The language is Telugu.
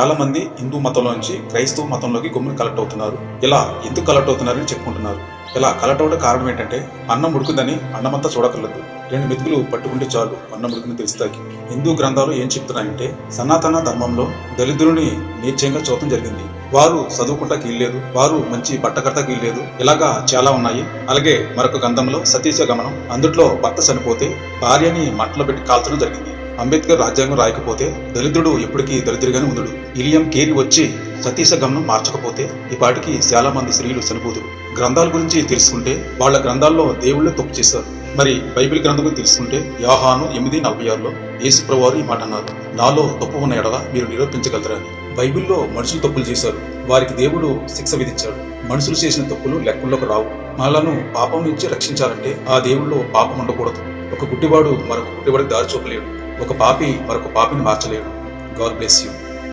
చాలా మంది హిందూ మతంలో నుంచి క్రైస్తవ మతంలోకి గుమ్ముని కలెక్ట్ అవుతున్నారు. ఇలా ఎందుకు కలెక్ట్ అవుతున్నారని చెప్పుకుంటున్నారు. ఇలా కలెక్ట్ అవ్వడం కారణం ఏంటంటే అన్నం ఉడుకుందని అన్నమంతా చూడకర్లేదు రెండు మెతుకులు పట్టుకుంటే చాలు అన్నం ఉడుకుని తెలుస్తాకి హిందూ గ్రంథాలు ఏం చెప్తున్నాయంటే సనాతన ధర్మంలో దళితులని నీచంగా చూడటం జరిగింది. వారు చదువుకుంటాకి ఇల్లేదు వారు మంచి బట్టకర్తకి ఇల్లేదు ఇలాగా చాలా ఉన్నాయి. అలాగే మరొక గ్రంథంలో సతీశ గమనం అందుట్లో భర్త చనిపోతే భార్యని మంటలో పెట్టి కాల్చడం జరిగింది. అంబేద్కర్ రాజ్యాంగం రాయకపోతే దళితుడు ఎప్పటికీ దళితుడిగానే ఉందడు ఇలియం కేరి వచ్చి సతీశ గమనం మార్చకపోతే ఇపాటికి చాలా మంది స్త్రీలు చనిపోదు గ్రంథాల గురించి తెలుసుకుంటే వాళ్ళ గ్రంథాల్లో దేవుళ్ళు తప్పు చేశారు. మరి బైబిల్ గ్రంథం తెలుసుకుంటే యాహాను ఎనిమిది నలభై ఆరులో యేసుప్రవారు ఈ మాట అన్నారు. నాలో తప్పు ఉన్న ఎడల మీరు నిరూపించగలరా? బైబిల్లో మనుషులు తప్పులు చేశారు. వారికి దేవుడు శిక్ష విధించాడు. మనుషులు చేసిన తప్పులు లెక్కల్లోకి రావు. మనలను పాపం నుంచి రక్షించాలంటే ఆ దేవుళ్ళు పాపం ఉండకూడదు. ఒక గుడ్డివాడు మరొక గుడ్డివాడికి దారి చూపలేడు. ఒక పాపి మరొక పాపిని మార్చలేడు. God bless you.